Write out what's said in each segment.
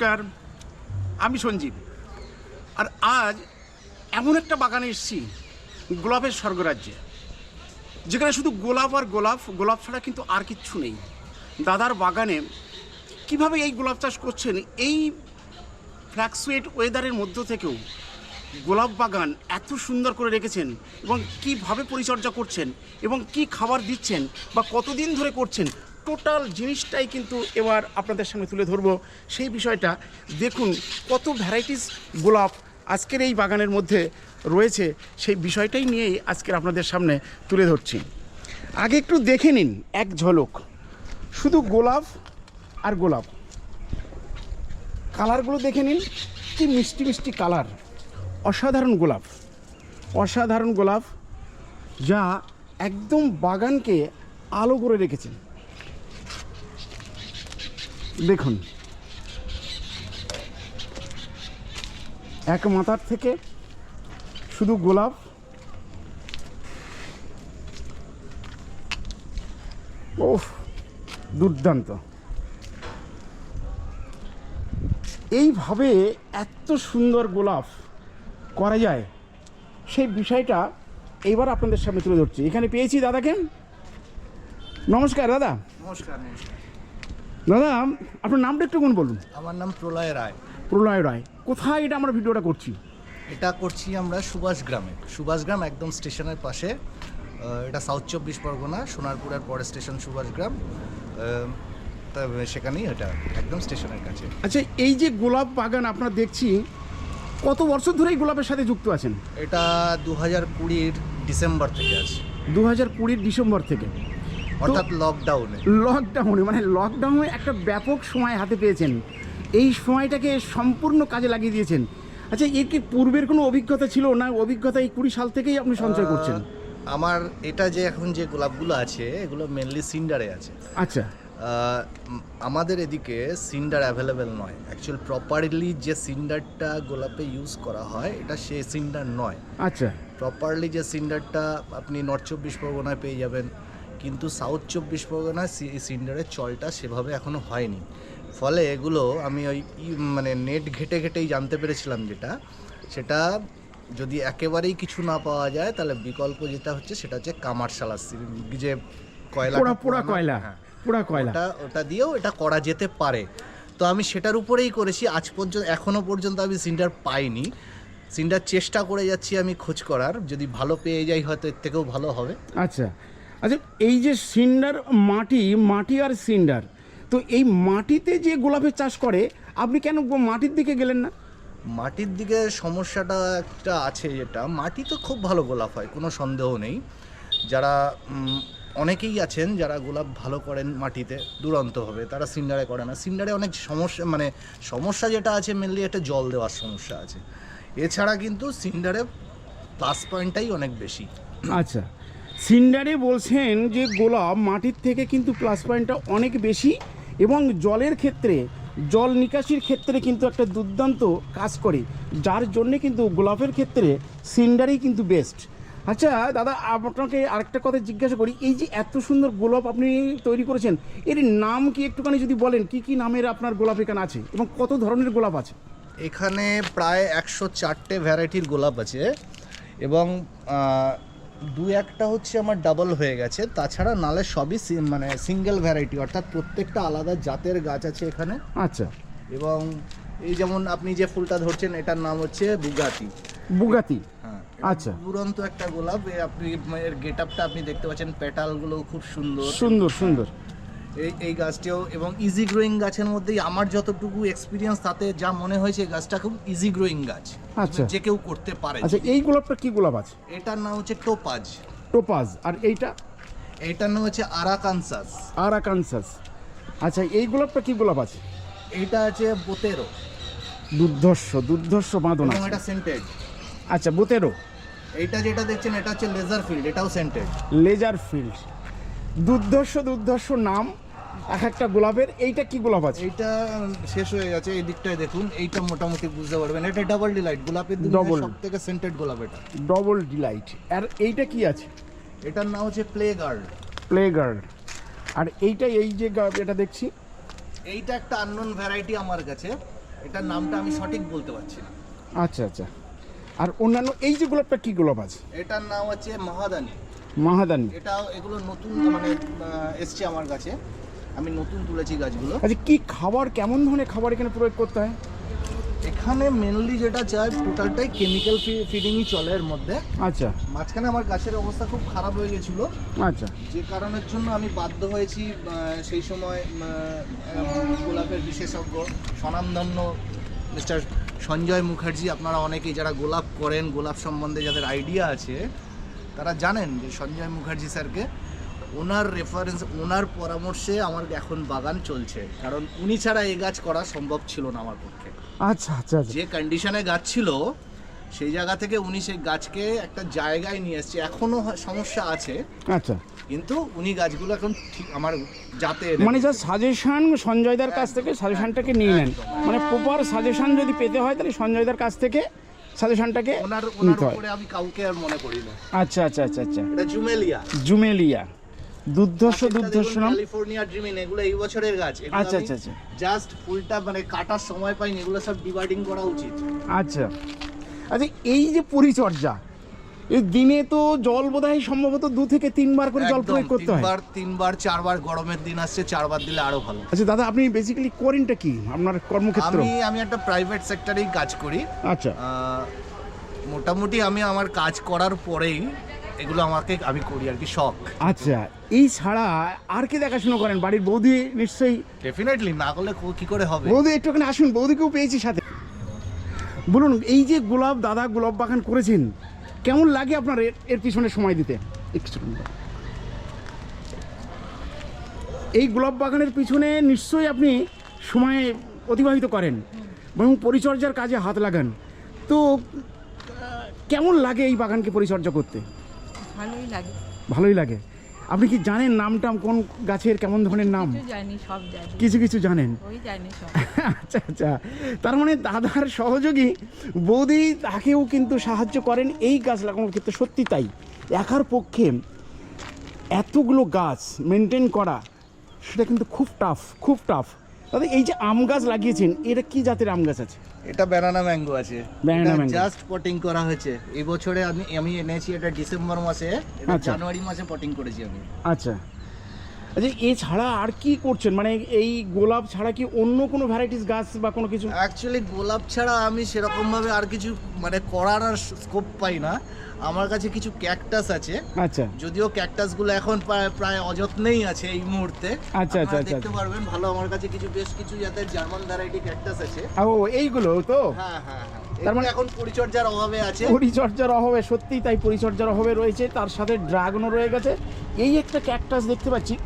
নমস্কার, আমি সঞ্জীব। আর আজ এমন একটা বাগানে এসেছি, গোলাপের স্বর্গরাজ্যে। যেখানে শুধু গোলাপ আর গোলাপ গোলাপ ছাড়া কিন্তু আর কিচ্ছু নেই। দাদার বাগানে কীভাবে এই গোলাপ চাষ করছেন, এই ফ্ল্যাক্সুয়েট ওয়েদারের মধ্য থেকেও গোলাপ বাগান এত সুন্দর করে রেখেছেন এবং কীভাবে পরিচর্যা করছেন এবং কি খাবার দিচ্ছেন বা কতদিন ধরে করছেন টোটাল জিনিসটাই কিন্তু এবার আপনাদের সামনে তুলে ধরবো। সেই বিষয়টা, দেখুন কত ভ্যারাইটিস গোলাপ আজকের এই বাগানের মধ্যে রয়েছে, সেই বিষয়টাই নিয়েই আজকের আপনাদের সামনে তুলে ধরছি। আগে একটু দেখে নিন এক ঝলক। শুধু গোলাপ আর গোলাপ। কালারগুলো দেখে নিন, কি মিষ্টি মিষ্টি কালার। অসাধারণ গোলাপ। অসাধারণ গোলাপ যা একদম বাগানকে আলো করে রেখেছেন দেখুন। এক মাথার থেকে শুধু গোলাপ। ওফ দুর্দান্ত। এইভাবে এত সুন্দর গোলাপ করা যায়, সেই বিষয়টা এইবার আপনাদের সামনে তুলে ধরছি। এখানে পেয়েছি দাদাকে। নমস্কার, দাদা। নমস্কার নমস্কার। দাদা আপনার নামটা একটু কোন বলুন? আমার নাম প্রলয় রায়। প্রলয় রায়। কোথায় এটা আমরা ভিডিওটা করছি? এটা করছি আমরা সুভাষ গ্রামে। সুভাষ গ্রাম একদম স্টেশনের পাশে। এটা সাউথ চব্বিশ পরগনা সোনারপুরের পরে স্টেশন সুভাষ গ্রাম। তা সেখানেই এটা একদম স্টেশনের কাছে। আচ্ছা এই যে গোলাপ বাগান আপনার দেখছি কত বছর ধরে এই গোলাপের সাথে যুক্ত আছেন? এটা দু হাজার কুড়ির ডিসেম্বর থেকে আছে। দু হাজার কুড়ির ডিসেম্বর থেকে। অর্থাৎ লকডাউনে লকডাউনে মানে লকডাউনে একটা ব্যাপক সময় হাতে পেয়েছেন। এই সময়টাকে সম্পূর্ণ কাজে লাগিয়ে দিয়েছেন। আচ্ছা এর কি পূর্বের কোনো অভিজ্ঞতা ছিল? না অভিজ্ঞতা এই কুড়ি সাল থেকেই আপনি সঞ্চয় করছেন? আমার এটা যে এখন যে গোলাপগুলো আছে এগুলো মেনলি সিন্ডারে আছে। আচ্ছা। আমাদের এদিকে সিন্ডার অ্যাভেলেবেল নয়। অ্যাকচুয়াল প্রপারলি যে সিন্ডারটা গোলাপে ইউজ করা হয় এটা সে সিন্ডার নয়। আচ্ছা। প্রপারলি যে সিন্ডারটা আপনি নর্থ চব্বিশ পরগনায় পেয়ে যাবেন কিন্তু সাউথ চব্বিশ পরগনায় সিন্ডারের চলটা সেভাবে এখনও হয়নি। ফলে এগুলো আমি ওই মানে নেট ঘেটে ঘেটেই জানতে পেরেছিলাম যেটা। সেটা যদি একেবারেই কিছু না পাওয়া যায় তাহলে বিকল্প যেটা হচ্ছে সেটা হচ্ছে কামারশালা যে কয়লা পোড়া কয়লা পোড়া কয়লা। ওটা ওটা দিয়েও এটা করা যেতে পারে। তো আমি সেটার উপরেই করেছি আজ পর্যন্ত এখনও পর্যন্ত আমি সিন্ডার পাইনি। সিন্ডার চেষ্টা করে যাচ্ছি আমি খোঁজ করার যদি ভালো পেয়ে যাই হয়তো এর থেকেও ভালো হবে। আচ্ছা আচ্ছা এই যে সিন্ডার মাটি মাটি আর সিন্ডার তো এই মাটিতে যে গোলাপের চাষ করে আপনি কেন মাটির দিকে গেলেন না? মাটির দিকে সমস্যাটা একটা আছে যেটা মাটি তো খুব ভালো গোলাপ হয় কোনো সন্দেহ নেই। যারা অনেকেই আছেন যারা গোলাপ ভালো করেন মাটিতে দুরন্ত হবে তারা সিন্ডারে করে না। সিন্ডারে অনেক সমস্যা মানে সমস্যা যেটা আছে মেনলি একটা জল দেওয়ার সমস্যা আছে। এছাড়া কিন্তু সিন্ডারে প্লাস পয়েন্টটাই অনেক বেশি। আচ্ছা সিন্ডারে বলছেন যে গোলাপ মাটির থেকে কিন্তু প্লাস পয়েন্টটা অনেক বেশি এবং জলের ক্ষেত্রে, জল নিকাশির ক্ষেত্রে কিন্তু একটা দুর্দান্ত কাজ করে। যার জন্যে কিন্তু গোলাপের ক্ষেত্রে সিন্ডারই কিন্তু বেস্ট আচ্ছা দাদা, আপনাকে আরেকটা কথা জিজ্ঞাসা করি। এই যে এত সুন্দর গোলাপ আপনি তৈরি করেছেন, এর নাম কি একটুখানি যদি বলেন, কি কি নামের আপনার গোলাপ এখানে আছে এবং কত ধরনের গোলাপ আছে? এখানে প্রায় একশো চারটে ভ্যারাইটির গোলাপ আছে এবং দু একটা হচ্ছে আমার ডাবল হয়ে গেছে। তাছাড়া নালে সবই মানে সিঙ্গেল ভ্যারাইটি অর্থাৎ প্রত্যেকটা আলাদা জাতের গাছ আছে এখানে। আচ্ছা। এবং এই যেমন আপনি যে ফুলটা ধরছেন এটার নাম হচ্ছে বুগাতি। বুগাতি? হ্যাঁ আচ্ছা। দুরন্ত একটা গোলাপ। আপনি এর গেট আপটা আপনি দেখতে পাচ্ছেন পেটালগুলো খুব সুন্দর। সুন্দর সুন্দর। এই এই গাছটিও এবং ইজি গ্রোয়িং গাছের মধ্যেই আমার যতটুকু এক্সপিরিয়েন্স তাতে যা মনে হয়েছে এই গাছটা খুব ইজি গ্রোয়িং গাছ। আচ্ছা। যে কেউ করতে পারে আচ্ছা এই গোলাপটা কি গোলাপ আছে? এটার নাম হচ্ছে টোপাজ। টোপাজ। আর এইটা? এটার নাম হচ্ছে আরাকানসাস। আরাকানসাস। আচ্ছা এই গোলাপটা কি গোলাপ আছে? এইটা আছে বোতেরো। দুর্ধর্ষ দুর্ধর্ষ বাঁধন এবং এটা সেন্টেড আচ্ছা বোতেরো। এইটা যেটা দেখছেন এটা হচ্ছে লেজার ফিল্ড এটাও সেন্টেড লেজার ফিল্ড দুর্ধর্ষ দুর্ধর্ষ নাম এক একটা গোলাপের। এইটা কি গোলাপ আছে? এইটা শেষ হয়ে গেছে এই দিকটায় দেখুন এইটা মোটামুটি বুঝতে পারবেন। এটা ডাবল ডিলাইট গোলাপের Double. সব থেকে সেন্টেড গোলাপ এটা। ডবল ডিলাইট আর এইটা কি আছে? এটার নাম হচ্ছে প্লে গার্ড প্লে গার্ড আর এইটা এই যে এটা দেখছি এইটা একটা আননোন ভ্যারাইটি আমার কাছে। এটার নামটা আমি সঠিক বলতে পারছি না। আচ্ছা আচ্ছা। আর অন্যান্য এই যে গোলাপটা কি গোলাপ আছে? এটার নাম হচ্ছে মহাদানি। মাহাদানি। এটা এগুলো নতুন মানে এসছে আমার কাছে। আমি নতুন তুলেছি গাছগুলো। আচ্ছা কি খাবার কেমন ধরনের খাবার এখানে প্রয়োগ করতে হয়? এখানে মেনলি যেটা চাই টোটালটাই কেমিক্যাল ফিডিংই চলে এর মধ্যে। আচ্ছা। মাঝখানে আমার গাছের অবস্থা খুব খারাপ হয়ে গেছিল। আচ্ছা। যে কারণের জন্য আমি বাধ্য হয়েছি সেই সময় গোলাপের বিশেষজ্ঞ স্বনামধন্য মিস্টার সঞ্জয় মুখার্জি আপনারা অনেকেই যারা গোলাপ করেন গোলাপ সম্বন্ধে যাদের আইডিয়া আছে তারা জানেন যে সঞ্জয় মুখার্জি স্যারকে ওনার রেফারেন্স ওনার পরামর্শে আমার এখন বাগান চলছে। কারণ উনি ছাড়া এই গাছ করা সম্ভব ছিল না আমার পক্ষে। আচ্ছা আচ্ছা আচ্ছা। যে কন্ডিশনে গাছ ছিল সেই জায়গা থেকে উনি সেই গাছকে একটা জায়গায় নিয়ে এসছে। এখনও সমস্যা আছে। আচ্ছা। কিন্তু উনি গাছগুলো এখন ঠিক আমার যাতে মানে যা সাজেশন সঞ্জয়দার কাছ থেকে সাজেশনটাকে নিয়ে নেন। মানে প্রপার সাজেশন যদি পেতে হয় তাহলে সঞ্জয়দার কাছ থেকে সাজেশনটাকে ওনার ওনার উপরে আমি কাউকে আর মনে করি না। আচ্ছা আচ্ছা আচ্ছা আচ্ছা। এটা জুমেলিয়া। জুমেলিয়া। দুর্ধর্ষ দুর্ধর্ষ নাম? ক্যালিফোর্নিয়া ড্রিমিন এগুলো এই বছরের গাছ। আচ্ছা, আচ্ছা, আচ্ছা। জাস্ট ফুলটা মানে কাটার সময় পাইনি এগুলো সব ডিভাইডিং করা উচিত। আচ্ছা। আচ্ছা এই যে পরিচর্যা দিনে তো জল বোধহয় সম্ভবত দু থেকে তিনবার করে জল প্রয়োগ করতে হয়। তিনবার তিনবার চারবার গরমের দিন আসছে চারবার দিলে আরও ভালো। আচ্ছা দাদা আপনি বেসিক্যালি করেনটা কি? আপনার কর্মক্ষেত্র? আমি আমি একটা প্রাইভেট সেক্টরেই কাজ করি। আচ্ছা। মোটামুটি আমি আমার কাজ করার পরেই এগুলো আমাকে আমি করি আর কি শখ। আচ্ছা এই ছাড়া আর কি দেখাশুনো করেন? বাড়ির বৌদি নিশ্চয়ই? ডেফিনেটলি না করলে কো- কি করে হবে? বৌদি একটুখানি আসুন বৌদিকেও পেয়েছি সাথে। বলুন এই যে গোলাপ দাদা গোলাপ বাগান করেছেন কেমন লাগে আপনার এর- পিছনে সময় দিতে? একটু এই গোলাপ বাগানের পিছনে নিশ্চয়ই আপনি সময় অতিবাহিত করেন এবং পরিচর্যার কাজে হাত লাগান। তো কেমন লাগে এই বাগানকে পরিচর্যা করতে? ভালোই লাগে। ভালোই লাগে। আপনি কি জানেন নামটাম কোন গাছের কেমন ধরনের নাম? কিছু জানি সব জানি। কিছু কিছু জানেন। ওই জানি সব। আচ্ছা আচ্ছা। তার মানে দাদার সহযোগী বৌদি তাকেও কিন্তু সাহায্য করেন এই গাছ লাগানোর ক্ষেত্রে সত্যি তাই। একার পক্ষে এতগুলো গাছ মেনটেন করা সেটা কিন্তু খুব টাফ খুব টাফ দাদা এই যে আম গাছ লাগিয়েছেন এটা কি জাতের আম গাছ আছে? এটা ব্যানানা ম্যাঙ্গো আছে। Mango। জাস্ট পটিং করা হয়েছে। এই বছরে আমি আমি এনেছি এটা ডিসেম্বর মাসে এটা আচ্ছা। জানুয়ারি মাসে পটিং করেছি আমি। আচ্ছা। আচ্ছা এছাড়া আর কি করছেন? মানে এই গোলাপ ছাড়া কি অন্য কোনো ভ্যারাইটিস গাছ বা কোনো কিছু? অ্যাকচুয়ালি গোলাপ ছাড়া আমি সেরকম ভাবে আর কিছু মানে করার আর স্কোপ পাই না। আমার কাছে কিছু ক্যাকটাস আছে। আচ্ছা। যদিও ক্যাকটাসগুলো এখন প্রায় প্রায় অযত্নেই আছে এই মুহূর্তে। আচ্ছা, আচ্ছা, আচ্ছা, দেখতে পারবেন ভালো আমার কাছে কিছু বেশ কিছু যাতে জার্মান ভ্যারাইটি ক্যাকটাস আছে। ও এইগুলো তো? হ্যাঁ হ্যাঁ হ্যাঁ। তার মানে এখন পরিচর্যার অভাবে আছে। পরিচর্যার অভাবে সত্যিই তাই পরিচর্যার অভাবে রয়েছে। তার সাথে ড্রাগনও রয়ে গেছে। এই একটা ক্যাকটাস দেখতে পাচ্ছি।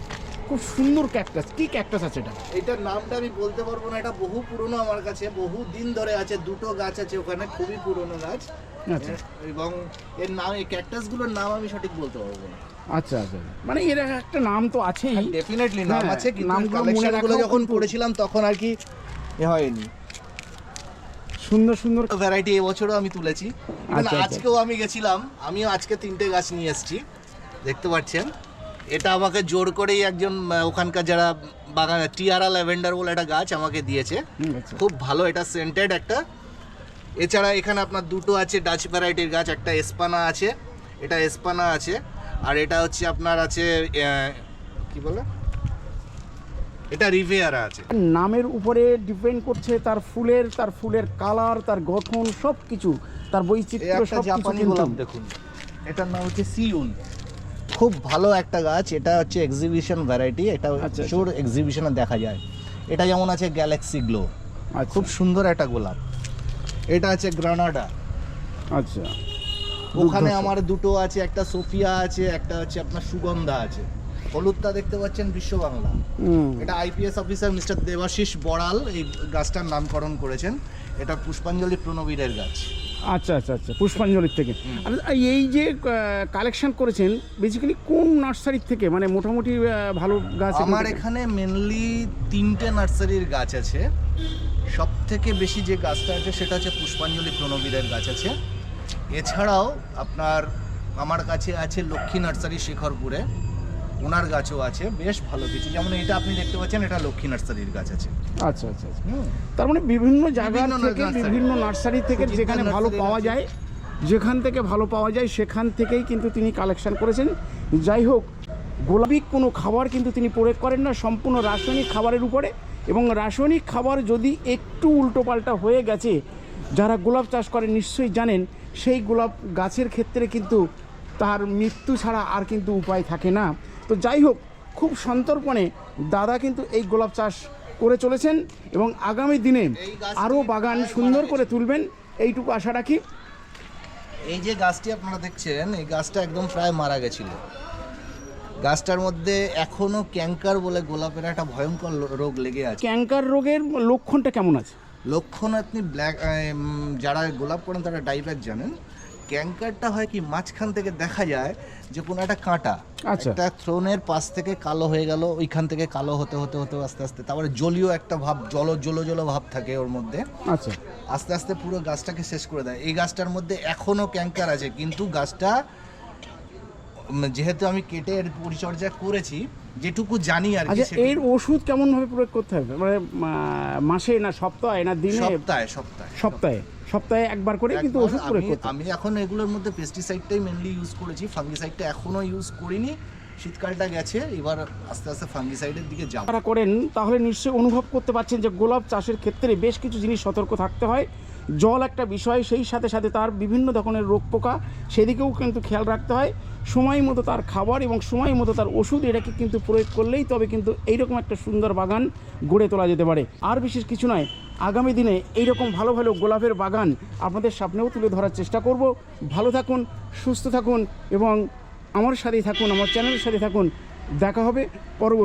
খুব সুন্দর ক্যাকটাস কি ক্যাকটাস আছে এটা? এটার নামটা আমি বলতে পারব না। এটা বহু পুরনো আমার কাছে। বহু দিন ধরে আছে। দুটো গাছ আছে ওখানে খুবই পুরনো গাছ। আচ্ছা। এবং এর নাম এই ক্যাকটাসগুলোর নাম আমি সঠিক বলতে পারব না। আচ্ছা আচ্ছা। মানে এর একটা নাম তো আছেই। ডেফিনেটলি নাম হ্যাঁ, আছে কিন্তু নামগুলো মনে কালেকশন যখন পড়েছিলাম তখন আর কি হয়নি। সুন্দর সুন্দর ভ্যারাইটি এবছরও আমি তুলেছি। আচ্ছা, আচ্ছা। আজকেও আমি গেছিলাম। আমিও আজকে তিনটে গাছ নিয়ে এসেছি। দেখতে পাচ্ছেন? এটা আমাকে জোর করেই একজন ওখানকার যারা বাগান টিয়ারা ল্যাভেন্ডার বলে একটা গাছ আমাকে দিয়েছে। আচ্ছা। খুব ভালো এটা সেন্টেড একটা। এছাড়া এখানে আপনার দুটো আছে ডাচ ভ্যারাইটির গাছ একটা এসপানা আছে। এটা এসপানা আছে। আর এটা হচ্ছে আপনার আছে কি বলে? এটা রিভিয়ারা আছে। নামের উপরে ডিপেন্ড করছে তার ফুলের তার ফুলের কালার তার গঠন সব কিছু তার বৈচিত্র্য একটা সব জাপানি গোলাপ দেখুন। এটার নাম হচ্ছে সিউন খুব ভালো একটা গাছ এটা হচ্ছে এক্সিবিশন ভ্যারাইটি এটা আচ্ছা, প্রচুর এক্সিবিশনে দেখা যায়। এটা যেমন আছে গ্যালাক্সি গ্লো আচ্ছা। খুব সুন্দর একটা গোলাপ। এটা আছে গ্রানাডা আচ্ছা। ওখানে আমার দুটো আছে একটা সোফিয়া আছে একটা হচ্ছে আপনার সুগন্ধা আছে। হলুদটা দেখতে পাচ্ছেন বিশ্ব বাংলা। এটা IPS officer mister Debashis Boral এই গাছটার নামকরণ করেছেন। এটা পুষ্পাঞ্জলি প্রণবীরের গাছ। আচ্ছা আচ্ছা আচ্ছা পুষ্পাঞ্জলির থেকে। আর এই যে কালেকশন করেছেন বেসিক্যালি কোন নার্সারির থেকে? মানে মোটামুটি ভালো গাছ আমার এখানে মেনলি তিনটে নার্সারির গাছ আছে। সব থেকে বেশি যে গাছটা আছে সেটা হচ্ছে পুষ্পাঞ্জলি প্রণবীরের গাছ আছে। এছাড়াও আপনার আমার কাছে আছে লক্ষ্মী নার্সারি শেখরপুরে। ওনার গাছও আছে বেশ ভালো কিছু। যেমন এটা আপনি দেখতে পাচ্ছেন এটা লক্ষ্মী নার্সারির গাছ আছে। আচ্ছা আচ্ছা আচ্ছা। তার মানে বিভিন্ন জায়গা থেকে বিভিন্ন নার্সারি থেকে যেখানে ভালো পাওয়া যায় যেখান থেকে ভালো পাওয়া যায় সেখান থেকেই কিন্তু তিনি কালেকশন করেছেন। যাই হোক গোলাপিক কোনো খাবার কিন্তু তিনি প্রয়োগ করেন না সম্পূর্ণ রাসায়নিক খাবারের উপরে। এবং রাসায়নিক খাবার যদি একটু উল্টোপাল্টা হয়ে গেছে যারা গোলাপ চাষ করেন নিশ্চয়ই জানেন সেই গোলাপ গাছের ক্ষেত্রে কিন্তু তার মৃত্যু ছাড়া আর কিন্তু উপায় থাকে না। তো যাই হোক খুব সন্তর্পণে দাদা কিন্তু এই গোলাপ চাষ করে চলেছেন এবং আগামী দিনে আরও বাগান সুন্দর করে তুলবেন। এইটুকু আশা রাখি। এই যে গাছটি আপনারা দেখছেন এই গাছটা একদম প্রায় মারা গেছিল। গাছটার মধ্যে এখনও ক্যাঙ্কার বলে গোলাপের একটা ভয়ঙ্কর রোগ লেগে আছে। ক্যাঙ্কার রোগের লক্ষণটা কেমন আছে? লক্ষণ আপনি ব্ল্যাক যারা গোলাপ করেন তারা ডাইব্যাক জানেন। ক্যাঙ্কারটা হয় কি মাঝখান থেকে দেখা যায় যে কোনো একটা কাঁটা আচ্ছা। একটা থ্রোনের পাশ থেকে কালো হয়ে গেল ওইখান থেকে কালো হতে হতে হতে আস্তে আস্তে তারপরে জলীয় একটা ভাব জল জল জল ভাব থাকে ওর মধ্যে। আচ্ছা। আস্তে আস্তে পুরো গাছটাকে শেষ করে দেয়। এই গাছটার মধ্যে এখনও ক্যাঙ্কার আছে কিন্তু গাছটা যেহেতু আমি কেটে এর পরিচর্যা করেছি যেটুকু জানি আর কি আচ্ছা এর ওষুধ কেমনভাবে প্রয়োগ করতে হবে? মানে মাসে না সপ্তাহে না দিনে? সপ্তাহে সপ্তাহে সপ্তাহে। সপ্তাহে। একবার করে কিন্তু ওষুধ প্রয়োগ করতে আমি এখন এগুলোর মধ্যে পেস্টিসাইডটাই মেনলি ইউজ করেছি ফাঙ্গিসাইডটা এখনও ইউজ করিনি। শীতকালটা গেছে এবার আস্তে আস্তে ফাঙ্গিসাইডের দিকে যাব। যারা করেন তাহলে নিশ্চয়ই অনুভব করতে পারছেন যে গোলাপ চাষের ক্ষেত্রে বেশ কিছু জিনিস সতর্ক থাকতে হয়। জল একটা বিষয় সেই সাথে সাথে তার বিভিন্ন ধরনের রোগ পোকা সেদিকেও কিন্তু খেয়াল রাখতে হয়। সময় মতো তার খাবার এবং সময় মতো তার ওষুধ এটাকে কিন্তু প্রয়োগ করলেই তবে কিন্তু এইরকম একটা সুন্দর বাগান গড়ে তোলা যেতে পারে। আর বিশেষ কিছু নয়, আগামী দিনে এইরকম ভালো ভালো গোলাপের বাগান আপনাদের সামনেও তুলে ধরার চেষ্টা করব। ভালো থাকুন, সুস্থ থাকুন এবং আমার সাথেই থাকুন, আমার চ্যানেলের সাথে থাকুন। দেখা হবে পরবর্তী